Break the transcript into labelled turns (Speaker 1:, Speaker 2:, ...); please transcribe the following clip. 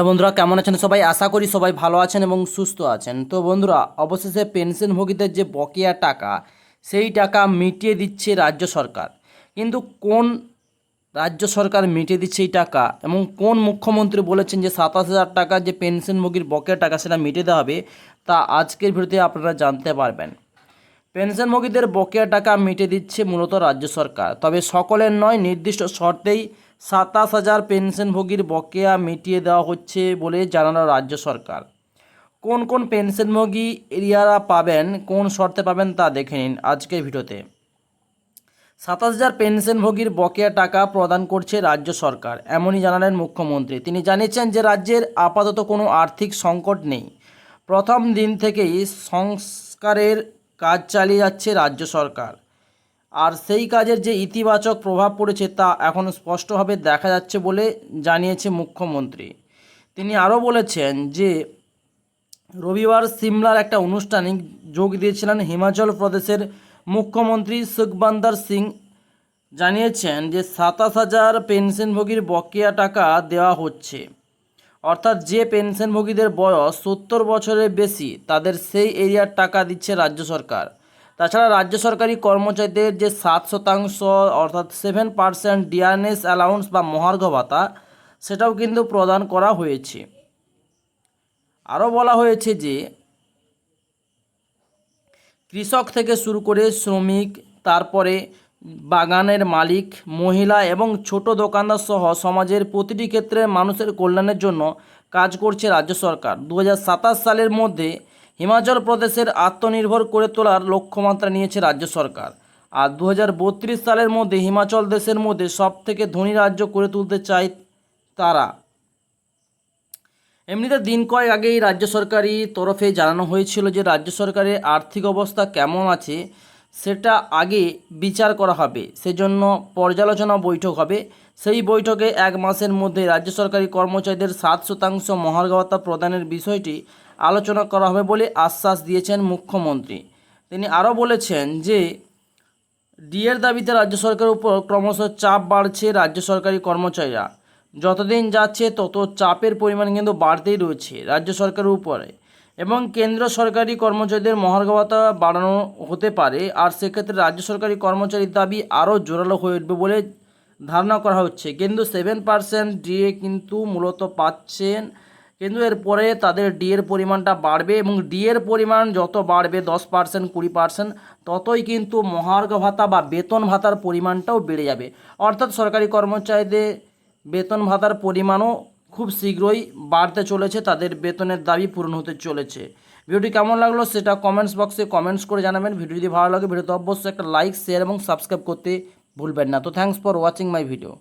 Speaker 1: Hello বন্ধুরা, কেমন আছেন সবাই? আশা করি সবাই ভালো আছেন এবং সুস্থ আছেন। তো বন্ধুরা, অবশেষে পেনশনভোগীদের যে বকেয়া টাকা, সেই টাকা মিটিয়ে দিচ্ছে রাজ্য সরকার। কিন্তু কোন রাজ্য সরকার মিটিয়ে দিচ্ছে এই টাকা এবং কোন মুখ্যমন্ত্রী বলেছেন যে সাতাশ হাজার টাকা যে পেনশনভোগীর বকেয়া টাকা সেটা মিটিয়ে দেওয়া হবে, তা আজকের ভিডিওতে আপনারা জানতে পারবেন। পেনশনভোগীদের বকেয়া টাকা মিটিয়ে দিচ্ছে মূলত রাজ্য সরকার। তবে সকলের নয়, নির্দিষ্ট শর্তেই সাতাশ হাজার পেনশনভোগীর বকেয়া মিটিয়ে দেওয়া হচ্ছে বলে জানালো রাজ্য সরকার। কোন কোন পেনশনভোগী এরিয়ারা পাবেন, কোন শর্তে পাবেন তা দেখে নিন আজকের ভিডিওতে। সাতাশ হাজার পেনশনভোগীর বকেয়া টাকা প্রদান করছে রাজ্য সরকার, এমনই জানালেন মুখ্যমন্ত্রী। তিনি জানিয়েছেন যে রাজ্যের আপাতত কোনো আর্থিক সংকট নেই। প্রথম দিন থেকেই সংস্কারের কাজ চালিয়ে যাচ্ছে রাজ্য সরকার। আর সেই কাজের যে ইতিবাচক প্রভাব পড়েছে তা এখন স্পষ্টভাবে দেখা যাচ্ছে বলে জানিয়েছে মুখ্যমন্ত্রী। তিনি আরও বলেছেন যে, রবিবার সিমলার একটা অনুষ্ঠানে যোগ দিয়েছিলেন হিমাচল প্রদেশের মুখ্যমন্ত্রী সুখবান্দার সিং। জানিয়েছেন যে, সাতাশ হাজার পেনশনভোগীর বকেয়া টাকা দেওয়া হচ্ছে। অর্থাৎ যে পেনশনভোগীদের বয়স সত্তর বছরের বেশি, তাদের সেই এরিয়ার টাকা দিচ্ছে রাজ্য সরকার। তাছাড়া রাজ্য সরকারি কর্মচারীদের যে সাত শতাংশ, অর্থাৎ সেভেন পার্সেন্ট ডিআরএস অ্যালাউন্স বা মহার্ঘ ভাতা, সেটাও কিন্তু প্রদান করা হয়েছে। আরও বলা হয়েছে যে, কৃষক থেকে শুরু করে শ্রমিক, তারপরে বাগানের মালিক, মহিলা এবং ছোট দোকানদার সহ সমাজের প্রতিটি ক্ষেত্রে মানুষের কল্যাণের জন্য কাজ করছে রাজ্য সরকার। দু হাজার সাতাশ সালের মধ্যে হিমাচল প্রদেশের আত্মনির্ভর করে তোলার লক্ষ্যমাত্রা নিয়েছে রাজ্য সরকার। আর দু হাজার বত্রিশ সালের মধ্যে হিমাচল দেশের মধ্যে সবথেকে ধনী রাজ্য করে তুলতে চায় তারা। এমনিতে দিন কয়েক আগেই রাজ্য সরকারি তরফে জানানো হয়েছিল যে রাজ্য সরকারের আর্থিক অবস্থা কেমন আছে, সেটা আগে বিচার করা হবে। সেজন্য পর্যালোচনা বৈঠক হবে। সেই বৈঠকে এক মাসের মধ্যে রাজ্য সরকারি কর্মচারীদের সাত শতাংশ মহার্ঘ প্রদানের বিষয়টি আলোচনা করা হবে বলে আশ্বাস দিয়েছেন মুখ্যমন্ত্রী। তিনি আরও বলেছেন যে, ডিএর দাবিতে রাজ্য সরকারের উপর ক্রমশ চাপ বাড়ছে রাজ্য সরকারি কর্মচারীরা। যতদিন যাচ্ছে, তত চাপের পরিমাণ কিন্তু বাড়তেই রয়েছে রাজ্য সরকারের উপরে। এবং কেন্দ্র সরকারি কর্মচারীদের মহার্ঘ বাড়ানো হতে পারে, আর সেক্ষেত্রে রাজ্য সরকারি কর্মচারীর দাবি আরও জোরালো হয়ে উঠবে বলে ধারণা করা হচ্ছে। কিন্তু সেভেন পার্সেন্ট ডিএ কিন্তু মূলত পাচ্ছেন কিন্তু এরপরে তাদের ডিএর পরিমাণটা বাড়বে এবং ডিএর পরিমাণ যত বাড়বে, দশ পার্সেন্ট কুড়ি পার্সেন্ট ততই কিন্তু মহার্ঘ ভাতা বা বেতন ভাতার পরিমাণটাও বেড়ে যাবে। অর্থাৎ সরকারি কর্মচারীদের বেতন ভাতার পরিমাণও খুব শীঘ্রই বাড়তে চলেছে, তাদের বেতনের দাবি পূরণ হতে চলেছে। ভিডিওটি কেমন লাগল সেটা কমেন্টস বক্সে কমেন্টস করে জানাবেন। ভিডিও যদি ভালো লাগে, ভিডিওতে অবশ্যই একটা লাইক শেয়ার এবং সাবস্ক্রাইব করতে ভুলবেন না। তো thanks for watching my video